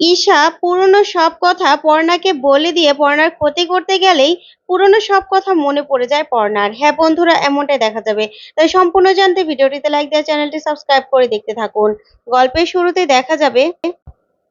ঈশা পুরনো সব কথা পর্ণাকে বলে দিয়ে পর্ণার ক্ষতি করতে গেলেই পুরনো সব কথা মনে পড়ে যায় পর্ণার। হ্যাঁ বন্ধুরা, এমনটাই দেখা যাবে। তাই সম্পূর্ণ জানতে ভিডিওটিতে লাইক দেওয়া চ্যানেলটি সাবস্ক্রাইব করে দেখতে থাকুন। গল্পের শুরুতে দেখা যাবে,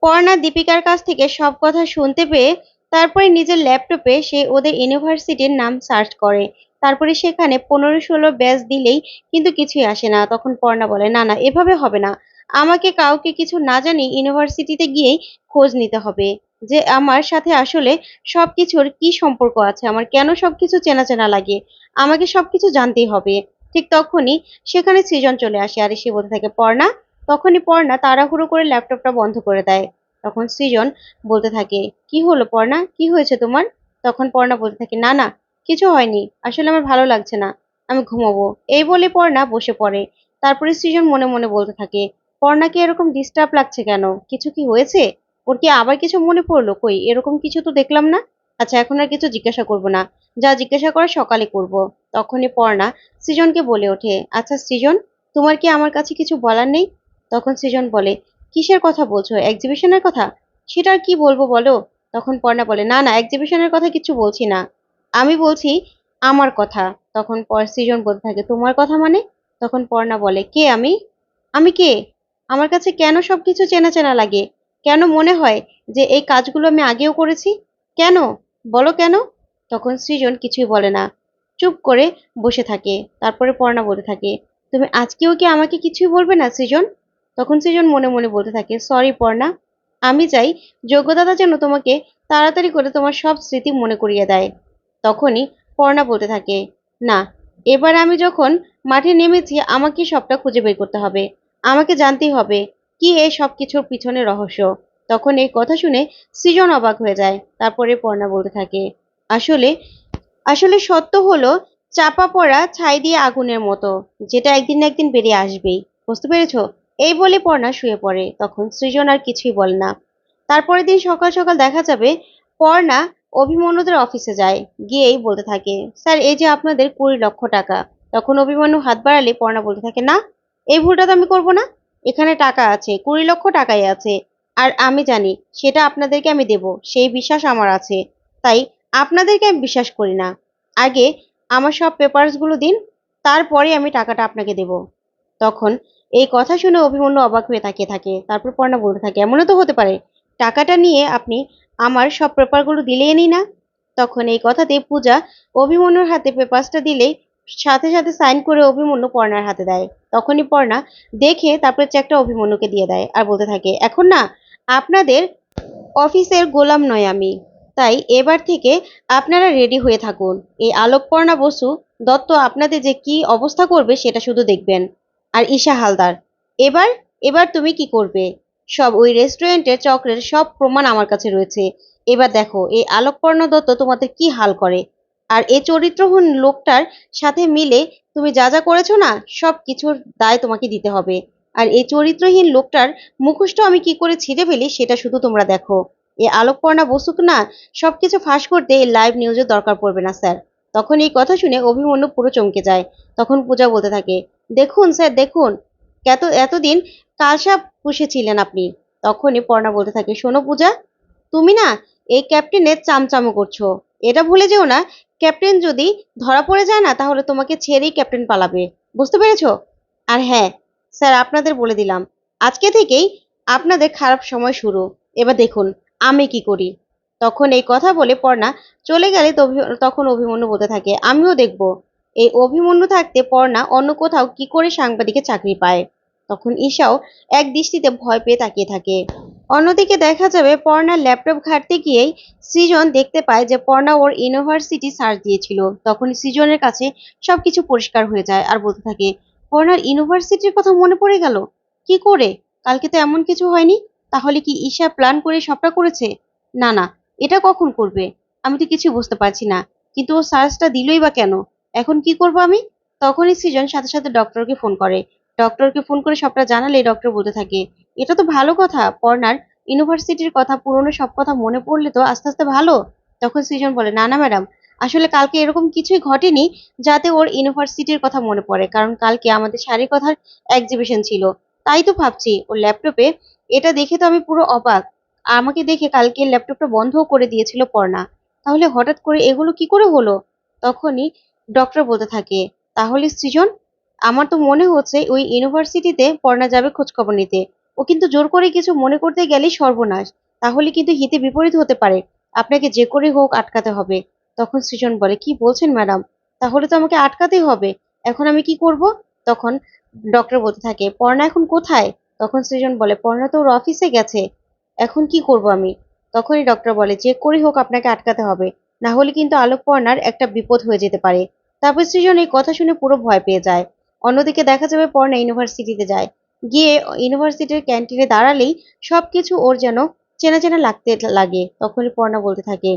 পর্ণা দীপিকার কাছ থেকে সব কথা শুনতে পেয়ে তারপরে নিজের ল্যাপটপে সে ওদের ইউনিভার্সিটির নাম সার্চ করে। তারপরে সেখানে পনেরো ষোলো ব্যাচ দিলেই কিন্তু কিছুই আসে না। তখন পর্ণা বলে, না না, এভাবে হবে না। আমাকে কাউকে কিছু না জানি ইউনিভার্সিটিতে গিয়েই খোঁজ নিতে হবে যে আমার সাথে আসলে সব কিছুর কি সম্পর্ক আছে, আমার কেন সব কিছু চেনা চেনা লাগে, আমাকে সব কিছু জানতেই হবে। ঠিক তখনই সেখানে সৃজন চলে আসে আর সে বলতে থাকে পর্ণা তখনই পর্ণা তাড়াহুড়ো করে ল্যাপটপটা বন্ধ করে দেয়। তখন সৃজন বলতে থাকে, কি হলো পর্ণা কি হয়েছে তোমার? তখন পর্ণা বলতে থাকে, না না, কিছু হয়নি। আসলে আমার ভালো লাগছে না। আমি ঘুমাবো। এই বলে পর্ণা বসে পড়ে। তারপরে সৃজন মনে মনে বলতে থাকে পর্ণাকে এরকম ডিস্টার্ব লাগছে কেন? কিছু কি হয়েছে? ওর কি আবার কিছু মনে পড়ল? কই, এরকম কিছু তো দেখলাম না? আচ্ছা এখন আর কিছু জিজ্ঞাসা করব না। যা জিজ্ঞাসা করার সকালে করব। তখনই পর্ণা সৃজনকে বলে ওঠে আচ্ছা সৃজন, তোমার কি আমার কাছে কিছু বলার নেই? তখন সৃজন বলে, কিসের কথা বলছো? এক্সিবিশনের কথা? সেটা আর কি বলব বলো? তখন পর্ণা বলে, না না এক্সিবিশনের কথা কিছু বলছি না। আমি বলছি আমার কথা। তখন সৃজন বলতে থাকে, তোমার কথা মানে? তখন পর্ণা বলে, কে আমি? আমি কে? আমার কাছে কেন সবকিছু চেনা চেনা লাগে? কেন মনে হয় যে এই কাজগুলো আমি আগেও করেছি? কেন? বলো কেন? তখন সৃজন কিছুই বলে না। চুপ করে বসে থাকে, তারপরে পর্ণা বলতে থাকে, তুমি আজকেও কি আমাকে কিছুই বলবে না, সৃজন? তখন সৃজন মনে মনে বলতে থাকে সরি পর্ণা আমি চাই যোগ্যদাতা যেন তোমাকে তাড়াতাড়ি করে তোমার সব স্মৃতি মনে করিয়ে দেয়। তখনই পর্ণা বলতে থাকে, না, এবার আমি যখন মাঠে নেমেছি, আমাকে সবটা খুঁজে বের করতে হবে। আমাকে জানতেই হবে কি এই সব কিছুর পিছনে রহস্য। তখন এই কথা শুনে সৃজন অবাক হয়ে যায়, তারপরে পর্ণা বলতে থাকে, আসলে আসলে সত্য হলো চাপা পড়া ছাই দিয়ে আগুনের মতো, যেটা একদিন না একদিন বেরিয়ে আসবেই। বুঝতে পেরেছ? এই বলে পর্ণা শুয়ে পড়ে। তখন সৃজন আর কিছুই বলে না। তারপরের দিন সকাল সকাল দেখা যাবে পর্ণা অভিমন্যুদের অফিসে যায়। গিয়েই বলতে থাকে, স্যার, এই যে আপনাদের কুড়ি লক্ষ টাকা। তখন অভিমন্যু হাত বাড়ালে পর্ণা বলতে থাকে, না এই ভুলটা তো আমি করব না। এখানে টাকা আছে, কুড়ি লক্ষ টাকাই আছে, আর আমি জানি সেটা আপনাদেরকে আমি দেব, সেই বিশ্বাস আমার আছে। তাই আপনাদেরকে আমি বিশ্বাস করি না। আগে আমার সব পেপারসগুলো দিন, তারপরে আমি টাকাটা আপনাকে দেব। তখন এই কথা শুনে অভিমন্যু অবাক হয়ে তাকিয়ে থাকে, তারপর পর্ণা বলতে থাকে, এমনও তো হতে পারে, টাকাটা নিয়ে আপনি আমার সব পেপারগুলো দিলেই নি না? তখন এই কথাতে পূজা অভিমন্যুর হাতে পেপারসটা দিলেই সাথে সাথে সাইন করে অভিমন্যু পর্ণার হাতে দেয়। তখনই পর্ণা দেখে তারপরে চেকটা অভিমন্যুকে দিয়ে দেয় আর বলতে থাকে, এখন না, আপনাদের অফিসের গোলাম নয় আমি। তাই এবার থেকে আপনারা রেডি হয়ে থাকুন। এই আলোকপর্ণা বসু দত্ত আপনাদের যে কি অবস্থা করবে সেটা শুধু দেখবেন। আর ঈশা হালদার, এবার এবার তুমি কি করবে? সব ওই রেস্টুরেন্টের চক্রের সব প্রমাণ আমার কাছে রয়েছে। এবার দেখো, এই আলোকপর্ণা দত্ত তোমাদের কি হাল করে? আর এই চরিত্রহীন লোকটার সাথে মিলে তুমি যা যা করেছ না, সব কিছুর দায় তোমাকে দিতে হবে। আর এই চরিত্রহীন লোকটার মুখোশটা আমি কি করে ছিঁড়ে ফেলি সেটা শুধু তোমরা দেখো। এই আলোকপর্ণা বসুক না সবকিছু ফাঁস করতে এই লাইভ নিউজের দরকার পড়বে না, স্যার। তখন এই কথা শুনে অভিমন্যু পুরো চমকে যায়। তখন পূজা বলতে থাকে, দেখুন, স্যার, দেখুন। এত, এতদিন কালসাপ পুষেছিলেন আপনি। তখনই পর্ণা বলতে থাকে, শোনো পূজা, তুমি না এই ক্যাপ্টেনের চামচামো করছ। এটা ভুলে যেও না, ক্যাপ্টেন যদি ধরা পড়ে যায় না, তাহলে তোমাকে ছেড়েই ক্যাপ্টেন পালাবে। বুঝতে পেরেছ? আর হ্যাঁ স্যার, আপনাদের বলে দিলাম। আজকে থেকেই আপনাদের খারাপ সময় শুরু। এবার দেখুন, আমি কি করি। তখন এই কথা বলে পর্ণা চলে গেলে তখন অভিমন্যু বলতে থাকে, আমিও দেখব। এই অভিমন্যু থাকতে পর্ণা অন্য কোথাও কি করে সাংবাদিকের চাকরি পায়? তখন ঈশাও এক দৃষ্টিতে ভয় পেয়ে তাকিয়ে থাকে। অন্যদিকে দেখা যাবে পর্ণার ল্যাপটপ ঘাটতে গিয়েই সৃজন দেখতে পায় যে পর্ণা ওর ইউনিভার্সিটি সার্চ দিয়েছিল। তখন সৃজনের কাছে সবকিছু পরিষ্কার হয়ে যায় আর বলতে থাকে, পর্ণার ইউনিভার্সিটির কথা মনে পড়ে গেল? কি করে? কালকে তো এমন কিছু হয়নি? তাহলে কি ঈশা প্ল্যান করে সবটা করেছে? না না, এটা কখন করবে? আমি তো কিছু বুঝতে পারছি না। কিন্তু ও সার্চটা দিলই বা কেন? এখন কি করব আমি? তখনই সৃজন সাথে সাথে ডক্টরকে ফোন করে ডক্টরকে ফোন করে সবটা জানালে ডক্টর বলতে থাকে। এটা তো ভালো কথা, পর্নার। ইউনিভার্সিটির কথা, পুরনো সব কথা মনে পড়লে তো আস্তে আস্তে ভালো। তখন সৃজন বলে, না না ম্যাডাম, আসলে কালকে এরকম কিছুই ঘটেনি যাতে ওর ইউনিভার্সিটির কথা মনে পড়ে, কারণ কালকে আমাদের শাড়ি কথার এক্সিবিশন ছিল। তাই তো ভাবছি, ওর ল্যাপটপে এটা দেখে তো আমি পুরো অবাক। আমাকে দেখে কালকে ল্যাপটপটা বন্ধও করে দিয়েছিল পর্ণা তাহলে হঠাৎ করে এগুলো কি করে হলো? তখনই ডক্টর বলতে থাকে, তাহলে সৃজন আমার তো মনে হচ্ছে ওই ইউনিভার্সিটিতে পর্ণা যাবে খোঁজখবর নিতে। ও কিন্তু জোর করে কিছু মনে করতে গেলেই সর্বনাশ। তাহলে কিন্তু হিতে বিপরীত হতে পারে। আপনাকে যে করে হোক আটকাতে হবে। তখন সৃজন বলে, কি বলছেন ম্যাডাম? তাহলে তো আমাকে আটকাতেই হবে। এখন আমি কি করব? তখন ডক্টর বলতে থাকে পর্ণা এখন কোথায়? তখন সৃজন বলে পর্ণা তো ওর অফিসে গেছে। এখন কি করব আমি? তখনই ডক্টর বলে, যে করে হোক আপনাকে আটকাতে হবে। না হলে কিন্তু আলোক পর্ণার একটা বিপদ হয়ে যেতে পারে। তারপর সৃজন এই কথা শুনে পুরো ভয় পেয়ে যায়। অন্যদিকে দেখা যাবে পর্ণা ইউনিভার্সিটিতে যায়। গিয়ে ইউনিভার্সিটির ক্যান্টিনে দাঁড়ালেই সবকিছু ওর যেন চেনা চেনা লাগতে লাগে, তখনই পর্ণা বলতে থাকে,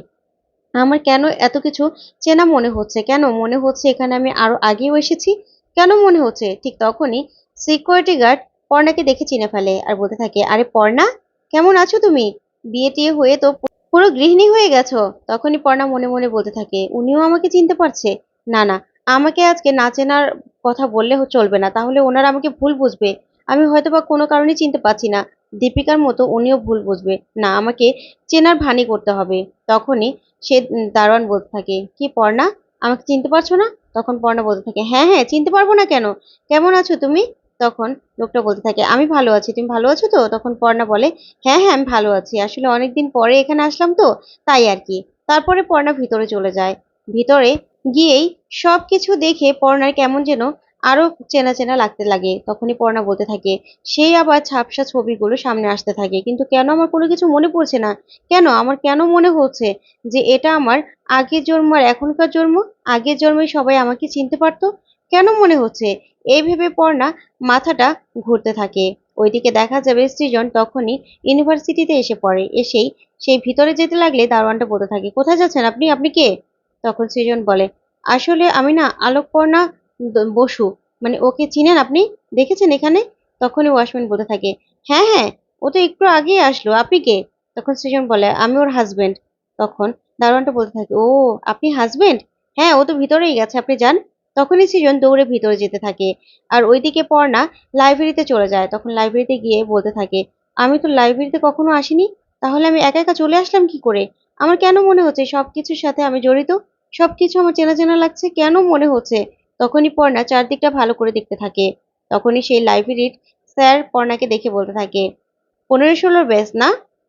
আমার কেন এত কিছু চেনা মনে হচ্ছে? কেন মনে হচ্ছে এখানে আমি আরও আগেও এসেছি? কেন মনে হচ্ছে? ঠিক তখনই সিকিউরিটি গার্ড পর্ণাকে দেখে চিনে ফেলে আর বলতে থাকে, আরে পর্ণা কেমন আছো তুমি? বিয়ে টিয়ে হয়ে তো পুরো গৃহিণী হয়ে গেছো? তখনই পর্ণা মনে মনে বলতে থাকে, উনিও আমাকে চিনতে পারছে? না না, আমাকে আজকে না চেনার কথা বললে চলবে না, তাহলে ওনারা আমাকে ভুল বুঝবে। আমি হয়তো বা কোনো কারণে চিনতে পারছি না, দীপিকার মতো উনিও ভুল বুঝবে। না, আমাকে চেনার ভানি করতে হবে। তখনই সে দারোয়ান বলতে থাকে, কি, পর্ণা? আমাকে চিনতে পারছ না? তখন পর্ণা বলতে থাকে হ্যাঁ হ্যাঁ চিনতে পারব না কেন? কেমন আছো তুমি? তখন লোকটা বলতে থাকে, আমি ভালো আছি, তুমি ভালো আছো তো? তখন পর্ণা বলে হ্যাঁ হ্যাঁ আমি ভালো আছি। আসলে অনেকদিন পরে এখানে আসলাম তো, তাই আর কি। তারপরে পর্ণা ভিতরে চলে যায়। ভিতরে গিয়েই সব কিছু দেখে পর্ণার কেমন যেন আরও চেনা চেনা লাগতে লাগে। তখনই পর্ণা বলতে থাকে, সেই আবার ছাপসা ছবিগুলো সামনে আসতে থাকে, কিন্তু কেন আমার কোনো কিছু মনে পড়ছে না? কেন? আমার কেন মনে হচ্ছে যে এটা আমার আগের জন্ম আর এখনকার জন্ম? আগের জন্মে সবাই আমাকে চিনতে পারতো? কেন মনে হচ্ছে? এই ভেবে পড়না মাথাটা ঘুরতে থাকে। ওইদিকে দেখা যাবে সৃজন তখনই ইউনিভার্সিটিতে এসে পড়ে। এসেই সেই ভিতরে যেতে লাগলে দারোয়ানটা বলতে থাকে, কোথায় যাচ্ছেন আপনি? আপনি কে? তখন সৃজন বলে, আসলে আমি না আলোকপর্ণা বসু মানে ওকে চিনেন আপনি? দেখেছেন এখানে? তখনই ওয়াশম্যান বলতে থাকে হ্যাঁ হ্যাঁ ও তো একটু আগেই আসলো, আপনি কে? তখন সৃজন বলে, আমি ওর হাজবেন্ড তখন দারোয়ানটা বলতে থাকে, ও, আপনি হাজবেন্ড হ্যাঁ ও তো ভিতরেই গেছে, আপনি যান। তখনই সৃজন দৌড়ে ভিতরে যেতে থাকে, আর ওইদিকে পর্ণা লাইব্রেরিতে চলে যায়। তখন লাইব্রেরিতে গিয়ে বলতে থাকে, আমি তো লাইব্রেরিতে কখনো আসিনি, তাহলে আমি একা একা চলে আসলাম কি করে? আমার কেন মনে হচ্ছে সবকিছুর সাথে আমি জড়িত? সবকিছু আমার চেনা চেনা লাগছে, কেন মনে হচ্ছে? তখনই পর্ণা চারদিকটা ভালো করে দেখতে থাকে। তখনই সেই লাইব্রেরির স্যার পর্ণাকে দেখে বলতে থাকে, পনেরো ষোলোর ব্যাচ না?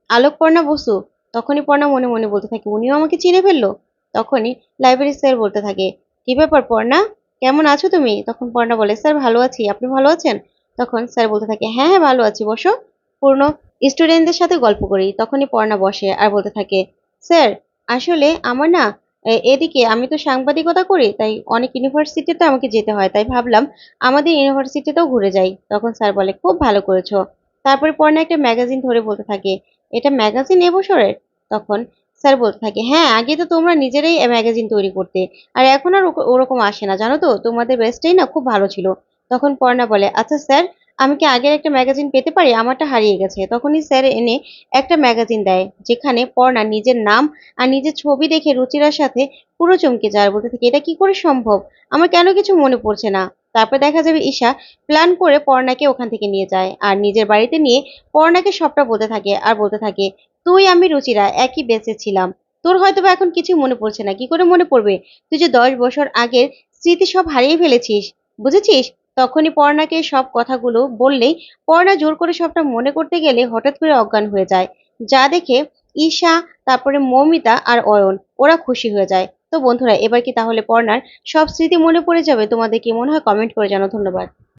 আলোক পর্ণা বসু। তখনই পর্ণা মনে মনে বলতে থাকে, উনিও আমাকে চিনে ফেলল? তখনই লাইব্রেরির স্যার বলতে থাকে, কি ব্যাপার পর্ণা? কেমন আছো তুমি? তখন পর্ণা বলে, স্যার ভালো আছি, আপনি ভালো আছেন? তখন স্যার বলতে থাকে হ্যাঁ হ্যাঁ ভালো আছি, বসো। পুরনো স্টুডেন্টদের সাথে গল্প করি। তখনই পর্ণা বসে আর বলতে থাকে স্যার, আসলে আমার না এদিকে আমি তো সাংবাদিকতা করি, তাই অনেক ইউনিভার্সিটিতে আমাকে যেতে হয়, তাই ভাবলাম আমাদের ইউনিভার্সিটিতেও ঘুরে যাই। তখন স্যার বলে, খুব ভালো করেছ। তারপরে পর্ণা একটা ম্যাগাজিন ধরে বলতে থাকে, এটা ম্যাগাজিন এবছরের তখন স্যার বলতে থাকে হ্যাঁ আগে তো তোমরা নিজেরাই ম্যাগাজিন তৈরি করতে, আর এখন আর ওরকম আসে না, জানো তো? তোমাদের বেস্টটাই না খুব ভালো ছিল। তখন পর্ণা বলে আচ্ছা স্যার আমি কি আগের একটা ম্যাগাজিন পেতে পারি? আমারটা হারিয়ে গেছে। তখনই স্যার এনে একটা ম্যাগাজিন দেয়, যেখানে পর্ণা নিজের নাম আর নিজের ছবি দেখে রুচিরার সাথে পুরো চমকে যায়। বলতে থাকে, এটা কি করে সম্ভব? আমার কেন কিছু মনে পড়ছে না? তারপর দেখা যাবে ঈশা প্ল্যান করে পর্ণাকে ওখান থেকে নিয়ে যায় আর নিজের বাড়িতে নিয়ে পর্ণাকে সবটা বলতে থাকে আর বলতে থাকে, তুই আমি রুচিরা একই বেঁচে ছিলাম। তোর হয়তো বা এখন কিছু মনে পড়ছে না। কি করে মনে পড়বে? তুই যে দশ বছর আগের স্মৃতি সব হারিয়ে ফেলেছিস, বুঝেছিস? তখনই পর্ণাকে সব কথাগুলো বললেই পর্ণা জোর করে সবটা মনে করতে গেলে হঠাৎ করে অজ্ঞান হয়ে যায়। যা দেখে ঈশা, তারপরে মৌমিতা আর অয়ন, ওরা খুশি হয়ে যায়। তো বন্ধুরা, এবার কি তাহলে পর্ণার সব স্মৃতি মনে পড়ে যাবে? তোমাদের কি মনে হয়? কমেন্ট করে জানাও। ধন্যবাদ।